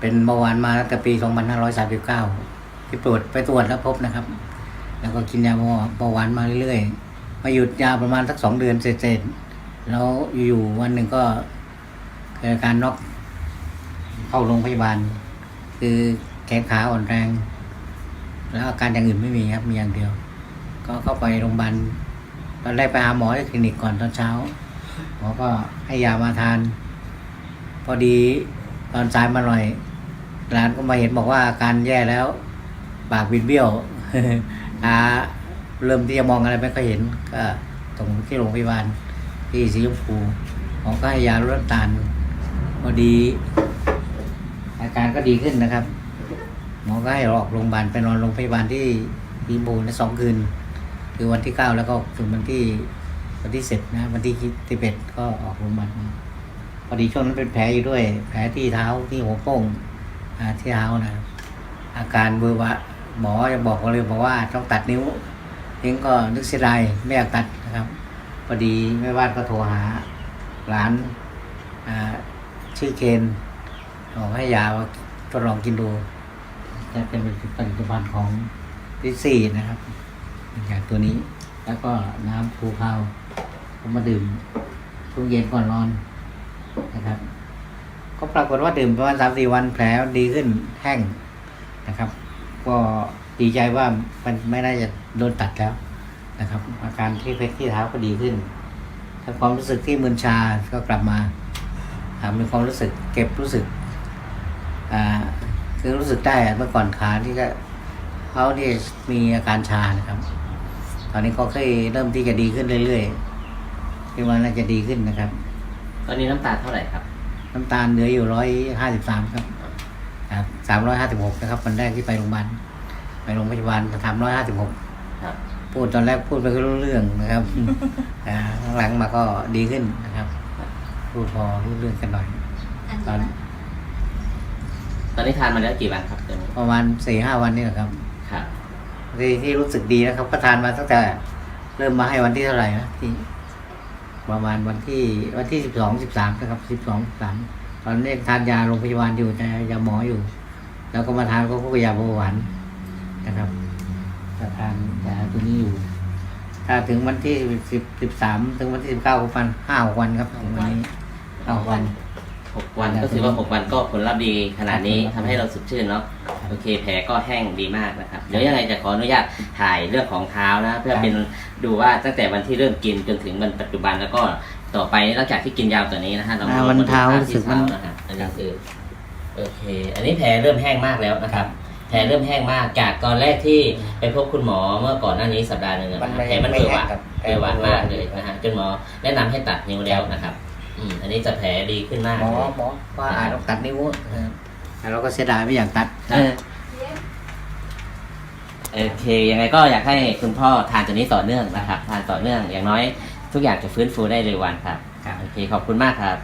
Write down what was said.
เป็นเบาหวานมาตั้งแต่ปี 2539 ที่ตรวจไปตรวจแล้วพบนะครับ แล้วก็กินยาเบาหวานมาเรื่อยๆ มาหยุดยาประมาณสักสองเดือนเสร็จๆ แล้วอยู่ๆวันหนึ่งก็เกิดอาการน็อกเข้าโรงพยาบาล คือแขนขาอ่อนแรง แล้วอาการอย่างอื่นไม่มีครับ มีอย่างเดียว ก็เข้าไปโรงพยาบาลตอนแรกไปหาหมอที่คลินิกก่อนตอนเช้าหมอก็ให้ยามาทาน พอดี ตอนสายมาหน่อยร้านก็มาเห็นบอกว่าอาการแย่แล้ว ปากบิดเบี้ยวตาเริ่มที่จะมองอะไรไม่ค่อยเห็น ก็ตรงที่โรงพยาบาลที่สีชมพูหมอก็ให้ยาลดน้ำตาลพอดี อาการก็ดีขึ้นนะครับหมอก็ให้ออกโรงพยาบาลไปนอนโรงพยาบาลที่ดีบูนสองคืน คือวันที่เก้าแล้วก็ถึงวันที่วันที่เสิบนะวันที่ที่เป็ดก็ออกโรงพยาบาล พอดีช่วงนั้นเป็นแผลอยู่ด้วย แผลที่เท้าที่หัวโป้งที่เท้านะ อาการเบอร์วะหมอจะบอกเลยบอกว่าต้องตัดนิ้วนิ้งก็นึกเสียดายไม่อยากตัดนะครับพอดีแม่บ้านก็โทรหาหลานชื่อเคนบอกให้ยาทดลองกินดูจะเป็นผลิตภัณฑ์ของดิซี่นะครับจากตัวนี้แล้วก็น้ำภูเขาก็มาดื่มช่วงเย็นก่อนนอนากฏว่าดื่มประมาณสามสี่วันแผลดีขึ้นแห้งนะครับ ก็ดีใจว่ามันไม่น่าจะโดนตัดแล้วนะครับ อาการที่เพชรที่เท้าก็ดีขึ้นแต่ความรู้สึกที่มึนชาก็กลับมามีความรู้สึกเก็บรู้สึกอ่าคือรู้สึกได้เมื่อก่อนขาที่ก็เขาที่มีอาการชานะครับ ตอนนี้ก็ค่อยเริ่มที่จะดีขึ้นเรื่อยๆคิดว่าน่าจะดีขึ้นนะครับ ตอนนี้น้ำตาเท่าไหร่ครับ น้ำตาลเหลืออยู่ร้อยห้าสิบสามครับสามร้อยห้าสิบหกนะครับวันแรกที่ไปโรงพยาบาลไปโรงพยาบาลสามร้อยห้าสิบหกครับพูดตอนแรกพูดไปก็รู้เรื่องนะครับอ่าหลังๆมาก็ดีขึ้นนะครับ พูดพอรู้เรื่องกันหน่อย ตอนตอนนี้ทานมาแล้วกี่วันครับตอนนี้ประมาณสี่ห้าวันนี่แหละครับครับที่ที่รู้สึกดีนะครับก็ทานมาตั้งแต่ เริ่มมาให้วันที่เท่าไหร่นะที่ ประมาณวันที่วันที่สิบสองสิบสามนะครับสิบสองสามตอนนี้ทานยาโรงพยาบาลอยู่แต่ยาหมออยู่ แล้วก็มาทานก็พวกยาเบาหวานนะครับจะทานยาตัวนี้อยู่ ถ้าถึงวันที่สิบสิบสามถึงวันที่สิบเก้าก็ประมาณห้าวันครับถึงวันนี้ห้าวัน หกวันก็ถือว่าหกวันก็ผลลัพธ์ดีขนาดนี้ทำให้เราสดชื่นเนาะโอเค แผลก็แห้งดีมากนะครับเดี๋ยวยังไงจะขออนุญาตถ่ายเรื่องของเท้านะ เพื่อเป็นดูว่าตั้งแต่วันที่เริ่มกินจนถึงวันปัจจุบันแล้วก็ต่อไปหลังจากที่กินยาตัวนี้นะฮะเราอ่ามาวันดูเท้าภพรู้สึที่กมันเท้านะฮะอันนี้คือโอเค อันนี้แผลเริ่มแห้งมากแล้วนะครับ แผลเริ่มแห้งมากจากตอนแรกที่ไปพบคุณหมอเมื่อก่อนหน้านี้สัปดาห์หนึ่งอะนะฮะแผลมันเบอร์หวานครับ เบอร์หวานมากเลยนะฮะจนหมอแนะนำให้ตัดนิ้วแล้วนะครับ อืมอันนี้จะแผลดีขึ้นมากหมอเลยหมอว่าอาจต้องตัดนิ้วนะครับแต่เราก็เสียดายไม่อยากตัดเออโอเคยังไงก็อยากให้คุณพ่อทานตัวนี้ต่อเนื่องนะครับ ทานต่อเนื่องอย่างน้อยทุกอย่างจะฟื้นฟูได้เร็ววันครับครับโอเคขอบคุณมากครับ